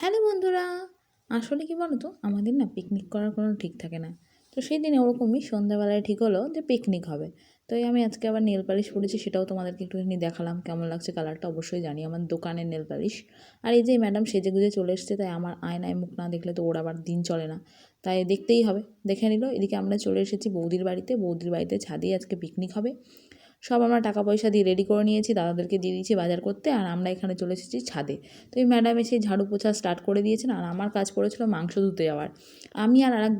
Hello বন্ধুরা, আসলে কি বলো তো আমাদের না পিকনিক করার কোনো ঠিক থাকে না। তো সেই দিনে ওরকমই সন্ধ্যাবেলায় ঠিক হলো যে পিকনিক হবে। তো এই আমি আজকে আবার নেল পালিশ পরেছি, সেটাও তোমাদেরকে একটুখানি দেখালাম কেমন লাগছে কালারটা অবশ্যই জানি আমার দোকানের নেল পালিশ আর এই যে ম্যাডাম সেজে গুজে চলে এসছে, তাই আমার আয়নায় মুখ না দেখলে তো ওর আবার দিন চলে না। তাই দেখতেই হবে, দেখে নিল। এদিকে আমরা চলে এসেছি বৌদির বাড়িতে। বৌদির বাড়িতে ছাদেই আজকে পিকনিক হবে। সব আমরা টাকা পয়সা দিয়ে রেডি করে নিয়েছি, দাদাদেরকে দিয়ে দিয়েছি বাজার করতে আর আমরা এখানে চলে এসেছি ছাদে। তো এই ম্যাডাম এসে ঝাড়ু পোছা স্টার্ট করে দিয়েছেন আর আমার কাজ পড়েছিল মাংস ধুতে যাওয়ার। আমি আর আর আরেক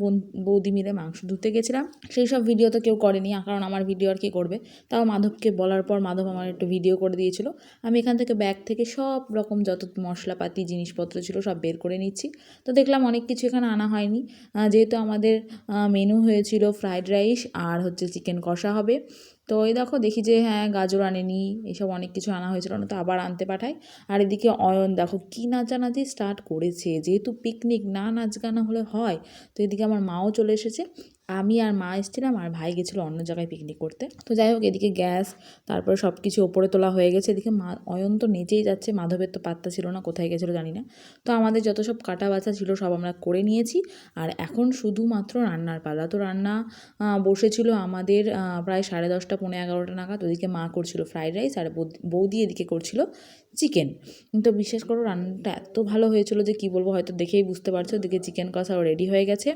বৌদি মিলে মাংস ধুতে গেছিলাম। সেই সব ভিডিও তো কেউ করেনি, কারণ আমার ভিডিও আর কি করবে? তাও মাধবকে বলার পর মাধব আমার একটু ভিডিও করে দিয়েছিল। আমি এখান থেকে ব্যাগ থেকে সব রকম যত মশলাপাতি, জিনিসপত্র ছিল সব বের করে নিচ্ছি। তো দেখলাম অনেক কিছু এখানে আনা হয়নি। যেহেতু আমাদের মেনু হয়েছিল ফ্রাইড রাইস আর হচ্ছে চিকেন কষা হবে। তো ওই দেখো, দেখি যে হ্যাঁ গাজর আনেনি, এসব অনেক কিছু আনা হয়েছিল না তো আবার আনতে পাঠাই। আর এদিকে অয়ন, দেখো কী নাচানাচি স্টার্ট করেছে, যেহেতু পিকনিক না নাচ গানা হলে হয়, তো এদিকে আমার মাও চলে এসেছে। আমি আর মা এসেছিলাম আর ভাই গেছিল অন্য জায়গায় পিকনিক করতে। তো যাই হোক, এদিকে গ্যাস তারপরে সব কিছু ওপরে তোলা হয়ে গেছে। এদিকে মা, অয়ন তো নেচেই যাচ্ছে, মাধবের তো পাত্তা ছিল না, কোথায় গেছিল জানি না। তো আমাদের যত সব কাটা বাছা ছিল, সব আমরা করে নিয়েছি। আর এখন শুধুমাত্র রান্নার পালা। তো রান্না বসেছিল আমাদের প্রায় সাড়ে দশটা পনেরো এগারোটা নাগাদ। ওদিকে মা করছিল ফ্রাইড রাইস আর বৌদি এদিকে করছিল চিকেন তো বিশ্বাস করো, রান্নাটা এত ভালো হয়েছিল যে কি বলব, হয়তো দেখেই বুঝতে পারছ। ওদিকে চিকেন কষাও রেডি হয়ে গেছে।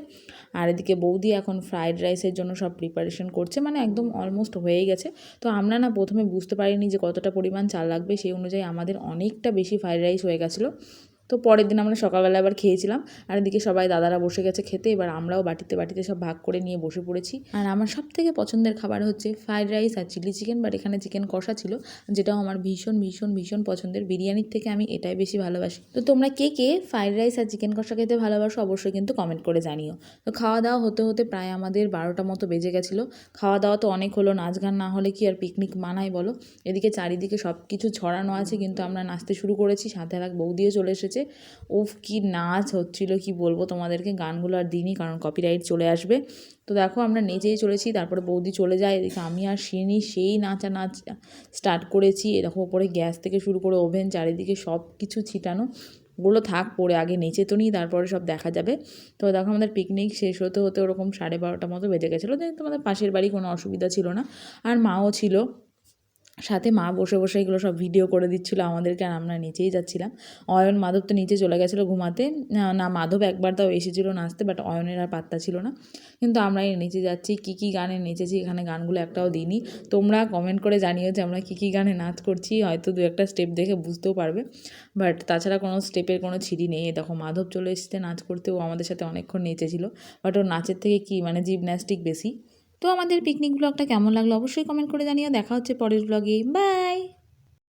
আর এদিকে বৌদি এখন ফ্রাইড রাইসের জন্য সব প্রিপারেশন করছে মানে একদম অলমোস্ট হয়েই গেছে। তো আমরা না প্রথমে বুঝতে পারিনি যে কতটা পরিমাণ চাল লাগবে, সেই অনুযায়ী আমাদের অনেকটা বেশি ফ্রায়েড রাইস হয়ে গেছিল। তো পরের দিন আমরা সকালবেলা আবার খেয়েছিলাম। আর এদিকে সবাই দাদারা বসে গেছে খেতে, এবার আমরাও বাটিতে বাটিতে সব ভাগ করে নিয়ে বসে পড়েছি। আর আমার সব থেকে পছন্দের খাবার হচ্ছে ফ্রাইড রাইস আর চিলি চিকেন বাট এখানে চিকেন কষা ছিল, যেটাও আমার ভীষণ ভীষণ ভীষণ পছন্দের। বিরিয়ানির থেকে আমি এটাই বেশি ভালোবাসি। তো তোমরা কে কে ফ্রাইড রাইস আর চিকেন কষা খেতে ভালোবাসো অবশ্যই কিন্তু কমেন্ট করে জানিও। তো খাওয়া দাওয়া হতে হতে প্রায় আমাদের বারোটা মতো বেজে গেছিল। খাওয়া দাওয়া তো অনেক হলো নাচ গান না হলে কি আর পিকনিক মানায় বলো? এদিকে চারিদিকে সব কিছু ছড়ানো আছে, কিন্তু আমরা নাচতে শুরু করেছি। সাথে এক বৌদিও চলে এসেছে। উফ, কি নাচ হচ্ছিল, কি বলব তোমাদেরকে, গানগুলো আর দিনই কারণ কপিরাইট চলে আসবে। তো দেখো আমরা নেচেই চলেছি, তারপরে বৌদি চলে যায়, এদিকে আমি আর শিনি সেই নাচা নাচ স্টার্ট করেছি এরকম ওপরে গ্যাস থেকে শুরু করে ওভেন, চারিদিকে সব কিছু ছিটানো। ওগুলো থাক, পরে আগে নেচে তো নিই, তারপরে সব দেখা যাবে। তো দেখো আমাদের পিকনিক শেষ হতে হতে ওরকম সাড়ে বারোটা মতো বেজে গেছিল। তোমাদের পাশের বাড়ি কোনো অসুবিধা ছিল না। আর মাও ছিল। সাথে মা বসে বসে এগুলো সব ভিডিও করে দিচ্ছিল আমাদেরকে আর আমরা নিচেই যাচ্ছিলাম। অয়ন, মাধব তো নিচে চলে গেছিল ঘুমাতে। না মাধব একবার তাও এসেছিল নাচতে বাট অয়নের আর পাত্তা ছিল না। কিন্তু আমরা এই নিচে যাচ্ছি, কী কী গানে নেচেছি, এখানে গানগুলো একটাও দিইনি। তোমরা কমেন্ট করে জানিও যে আমরা কী কী গানে নাচ করছি, হয়তো দু একটা স্টেপ দেখে বুঝতেও পারবে। বাট তাছাড়া কোনো স্টেপের কোনো ছিঁড়ি নেই। দেখো, মাধব চলে এসেছে নাচ করতে। ও আমাদের সাথে অনেকক্ষণ নেচেছিল। বাট ওর নাচের থেকে কি মানে জিমন্যাস্টিক বেশি। তো আমাদের পিকনিক ব্লগটা কেমন লাগল? অবশ্যই কমেন্ট করে জানিও। দেখা হচ্ছে পরের ব্লগে বাই